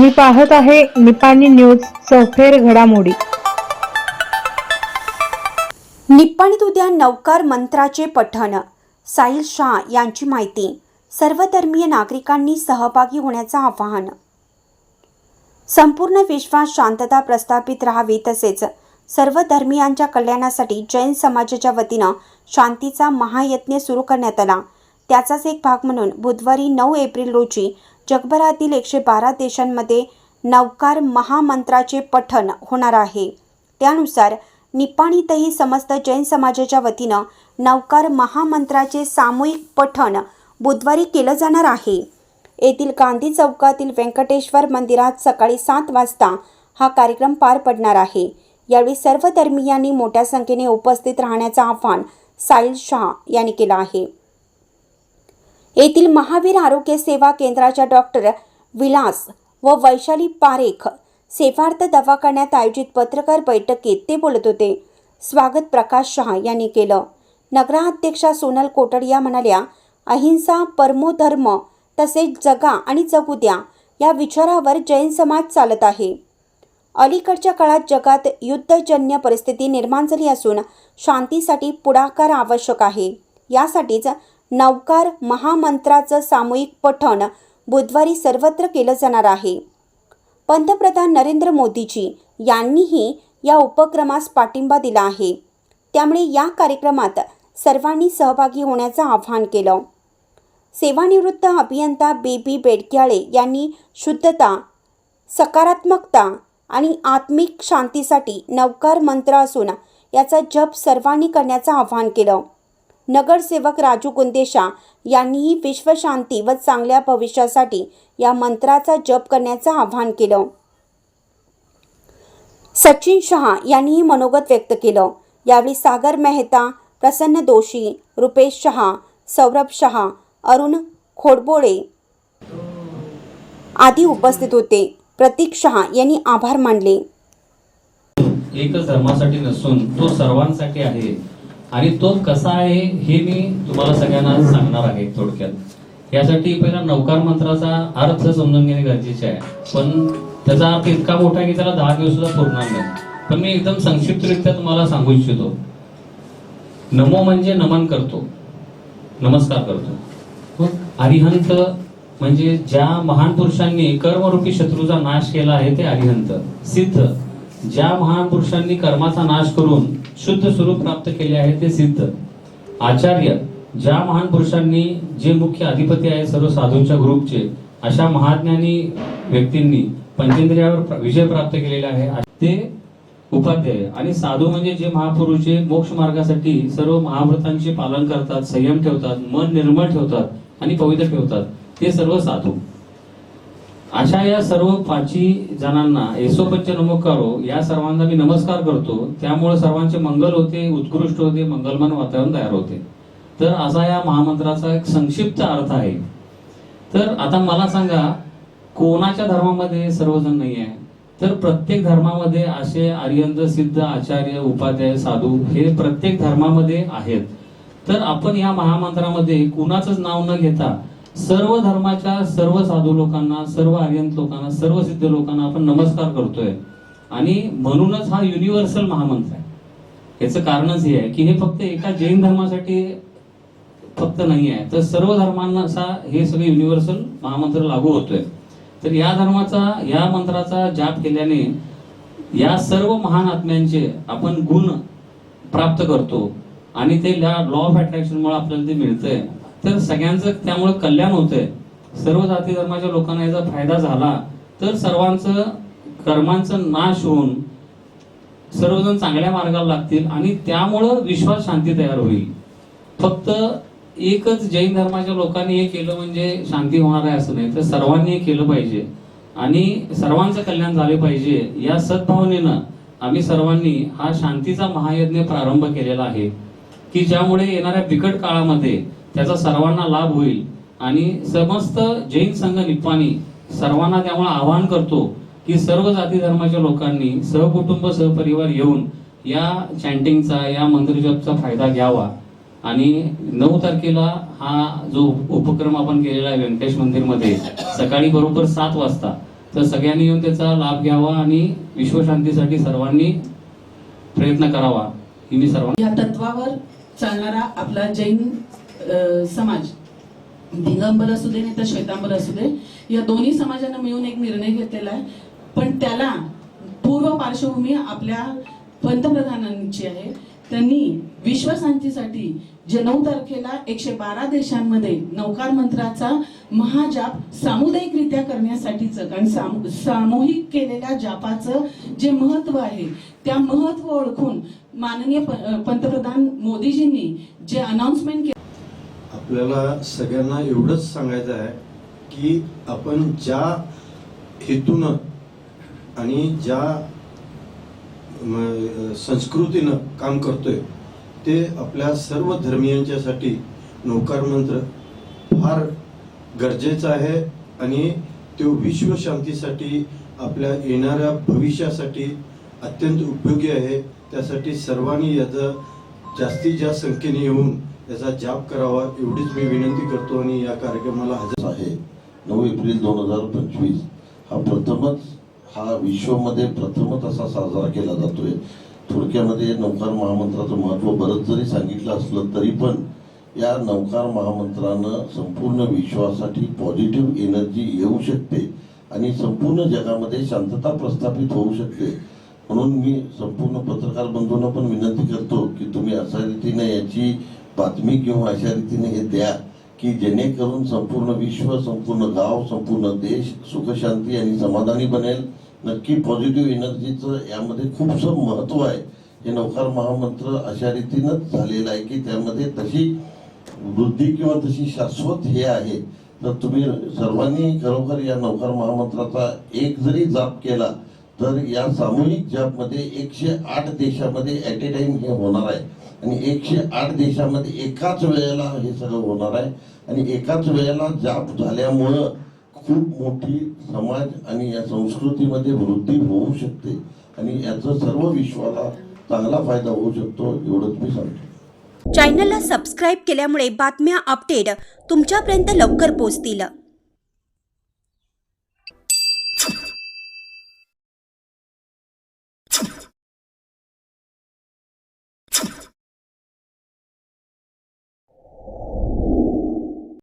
तुम्ही पाहत आहे निपाणी न्यूज चौफेर घडामोडी. निप्पाणीत उद्या नवकार मंत्राचे पठण. साहिल शाह यांची माहिती. सर्वधर्मीय नागरिकांनी सहभागी होण्याचं आवाहन. संपूर्ण विश्वात शांतता प्रस्थापित राहावी तसेच सर्व धर्मियांच्या कल्याणासाठी जैन समाजाच्या वतीनं शांतीचा महायज्ञ सुरू करण्यात आला. त्याचाच एक भाग म्हणून बुधवारी नऊ एप्रिल रोजी जगभरातील एकशे बारा देशांमध्ये नवकार महामंत्राचे पठण होणार आहे. त्यानुसार निपाणीतही समस्त जैन समाजाच्या वतीनं नवकार महामंत्राचे सामूहिक पठण बुधवारी केलं जाणार आहे. येथील गांधी चौकातील व्यंकटेश्वर मंदिरात सकाळी सात वाजता हा कार्यक्रम पार पडणार आहे. यावेळी सर्व धर्मियांनी मोठ्या संख्येने उपस्थित राहण्याचं आवाहन साहिल शाह यांनी केलं आहे. येथील महावीर आरोग्य सेवा केंद्राच्या डॉक्टर विलास व वैशाली पारेख सेवार्थ दवाखान्यात आयोजित पत्रकार बैठकीत ते बोलत होते. स्वागत प्रकाश शहा यांनी केलं. नगराध्यक्षा सोनल कोटडिया म्हणाल्या अहिंसा परमोधर्म तसेच जगा आणि जगू द्या या विचारावर जैन समाज चालत आहे. अलीकडच्या काळात जगात युद्धजन्य परिस्थिती निर्माण झाली असून शांतीसाठी पुढाकार आवश्यक आहे. यासाठीच नवकार महामंत्राचं सामूहिक पठण बुधवारी सर्वत्र केलं जाणार आहे. पंतप्रधान नरेंद्र मोदीजी यांनीही या उपक्रमास पाठिंबा दिला आहे. त्यामुळे या कार्यक्रमात सर्वांनी सहभागी होण्याचं आवाहन केलं. सेवानिवृत्त अभियंता बेबी बेडक्याळे यांनी शुद्धता सकारात्मकता आणि आत्मिक शांतीसाठी नवकार मंत्र असून याचा जप सर्वांनी करण्याचं आवाहन केलं. नगरसेवक राजू कुंदेशा यांनीही विश्वशांती व चांगल्या भविष्यासाठी या मंत्राचा जप करण्याचं आवाहन केलं. सचिन शहा यांनीही मनोगत व्यक्त केलं. यावेळी सागर मेहता प्रसन्न दोशी रुपेश शहा सौरभ शहा अरुण खोडबोळे आदी उपस्थित होते. प्रतीक शहा यांनी आभार मानले. एकच धर्मासाठी नसून तो सर्वांसाठी आहे. आणि तो कसा आहे हे मी तुम्हाला सगळ्यांना सांगणार आहे थोडक्यात. यासाठी पहिला नौकार मंत्राचा अर्थ समजून घेणे गरजेचे आहे. पण त्याचा अर्थ इतका मोठा आहे की त्याला दहा दिवस सुद्धा पुरणार नाही. पण मी एकदम संक्षिप्तरित्या तुम्हाला सांगू इच्छितो. नमो म्हणजे नमन करतो. नमस्कार करतो. अरिहंत म्हणजे ज्या महान पुरुषांनी कर्मरूपी शत्रूचा नाश केला आहे ते अरिहंत. सिद्ध. ज्या महापुरुषांनी कर्माचा नाश करून शुद्ध स्वरूप प्राप्त केले आहे ते सिद्ध. आचार्य ज्या महान पुरुषांनी जे मुख्य अधिपती आहे सर्व साधूंच्या ग्रुपचे अशा महाज्ञानी व्यक्तींनी पंचेंद्रियावर विजय प्राप्त केलेला आहे. ते उपाध्याय आणि साधू म्हणजे जे महापुरुष जे मोक्ष मार्गासाठी सर्व महाव्रतांचे पालन करतात संयम ठेवतात मन निर्मळ ठेवतात आणि पवित्र ठेवतात ते सर्व साधू. अशा या सर्व पाची जणांना येसोपच्च नमोकारो या सर्वांना मी नमस्कार करतो. त्यामुळे सर्वांचे मंगल होते उत्कृष्ट होते मंगलमान वातावरण तयार होते. तर असा या महामंत्राचा एक संक्षिप्त अर्थ आहे. तर आता मला सांगा कोणाच्या धर्मामध्ये सर्वजण नाही आहे? तर प्रत्येक धर्मामध्ये असे आर्यंत सिद्ध आचार्य उपाध्याय साधू हे प्रत्येक धर्मामध्ये आहेत. तर आपण या महामंत्रामध्ये कुणाचंच नाव न घेता सर्व धर्माच्या सर्व साधू लोकांना सर्व आर्यंत लोकांना सर्व सिद्ध लोकांना आपण नमस्कार करतोय. आणि म्हणूनच हा युनिव्हर्सल महामंत्र आहे. याचं कारणच हे आहे की हे फक्त एका जैन धर्मासाठी फक्त नाही आहे. तर सर्व धर्मांना असा हे सगळे युनिव्हर्सल महामंत्र लागू होतोय. तर या धर्माचा या मंत्राचा जाप केल्याने या सर्व महान आत्म्यांचे आपण गुण प्राप्त करतो. आणि ते लॉ ऑफ अट्रॅक्शनमुळे आपल्याला ते मिळतंय. तर सगळ्यांचं त्यामुळे कल्याण होतंय. सर्व जाती धर्माच्या लोकांना याचा फायदा झाला तर सर्वांचं कर्मांचं नाश होऊन सर्वजण चांगल्या मार्गाला लागतील आणि त्यामुळं विश्वास शांती तयार होईल. फक्त एकच जैन धर्माच्या लोकांनी हे केलं म्हणजे शांती होणार आहे असं नाही तर सर्वांनी हे केलं पाहिजे. आणि सर्वांचं कल्याण झाले पाहिजे या सद्भावनेनं आम्ही सर्वांनी हा शांतीचा महायज्ञ प्रारंभ केलेला आहे की ज्यामुळे येणाऱ्या बिकट काळामध्ये त्याचा सर्वांना लाभ होईल. आणि समस्त जैन संघ निप्पाणी सर्वांना त्यामुळे आवाहन करतो की सर्व जाती धर्माच्या लोकांनी सहकुटुंब सहपरिवार येऊन या चॅन्टिंगचा या मंत्रजपचा फायदा घ्यावा. आणि नऊ तारखेला हा जो उपक्रम आपण केलेला आहे व्यंकटेश मंदिरमध्ये सकाळी बरोबर सात वाजता तर सगळ्यांनी येऊन त्याचा लाभ घ्यावा आणि विश्वशांतीसाठी सर्वांनी प्रयत्न करावा. ही मी सर्वांना या तत्वावर चालणारा आपला जैन समाज. दिगंबर असू दे नाही तर श्वेतांबर असू दे या दोन्ही समाजानं मिळून एक निर्णय घेतलेला आहे. पण त्याला पूर्व पार्श्वभूमी आपल्या पंतप्रधानांची आहे. त्यांनी विश्वशांतीसाठी जे नऊ तारखेला एकशे बारा देशांमध्ये नौकार मंत्राचा महाजाप सामुदायिकरित्या करण्यासाठीचं कारण सामू- सामूहिक केलेल्या जापाचं जे महत्त्व आहे त्या महत्त्व ओळखून माननीय पंतप्रधान मोदीजींनी जे अनाउन्समेंट केलं आपल्याला सगळ्यांना एवढंच सांगायचं आहे की आपण ज्या हेतूनं आणि ज्या संस्कृतीनं काम करतोय ते आपल्या सर्व धर्मियांच्यासाठी नौकार मंत्र फार गरजेचं आहे आणि तो विश्वशांतीसाठी आपल्या येणाऱ्या भविष्यासाठी अत्यंत उपयोगी आहे. त्यासाठी सर्वांनी याचं जास्तीत जास्त संख्येने येऊन त्याचा जाप करावा एवढीच मी विनंती करतो आणि या कार्यक्रमाला हजर आहे. नऊ एप्रिल दोन हजार पंचवीस हा प्रथमच हा विश्वमध्ये प्रथमच असा साजरा केला जातोय. थोडक्यामध्ये नौकार महामंत्राचं महत्त्व बरंच जरी सांगितलं असलं तरी पण या नौकार महामंत्रानं संपूर्ण विश्वासाठी पॉझिटिव्ह एनर्जी येऊ शकते आणि संपूर्ण जगामध्ये शांतता प्रस्थापित होऊ शकते. म्हणून मी संपूर्ण पत्रकार बंधूंना पण विनंती करतो की तुम्ही अशा रीतीने याची बातमी किंवा अशा रीतीने हे द्या की जेणेकरून संपूर्ण विश्व संपूर्ण गाव संपूर्ण देश सुखशांती आणि समाधानी बनेल. नक्की पॉझिटिव्ह एनर्जीचं यामध्ये खूपसं महत्त्व आहे. हे नौकार महामंत्र अशा रीतीनंच झालेलं आहे की त्यामध्ये तशी वृद्धी किंवा तशी शाश्वत हे आहे. तर तुम्ही सर्वांनी खरोखर या नौकार महामंत्राचा एक जरी जाप केला तर या सामूहिक जापमध्ये एकशे आठ देशामध्ये ॲट ए टाइम हे होणार आहे. आणि एकशे आठ देशामध्ये एकाच वेळेला हे सगळं होणार आहे. आणि एकाच वेळेला जाप झाल्यामुळं खूप मोठी समाज आणि या संस्कृतीमध्ये वृद्धी होऊ शकते. आणि याचा सर्व विश्वाला चांगला फायदा होऊ शकतो एवढंच मी सांगतो. चॅनलला सबस्क्राईब केल्यामुळे बातम्या अपडेट तुमच्यापर्यंत लवकर पोहोचतील.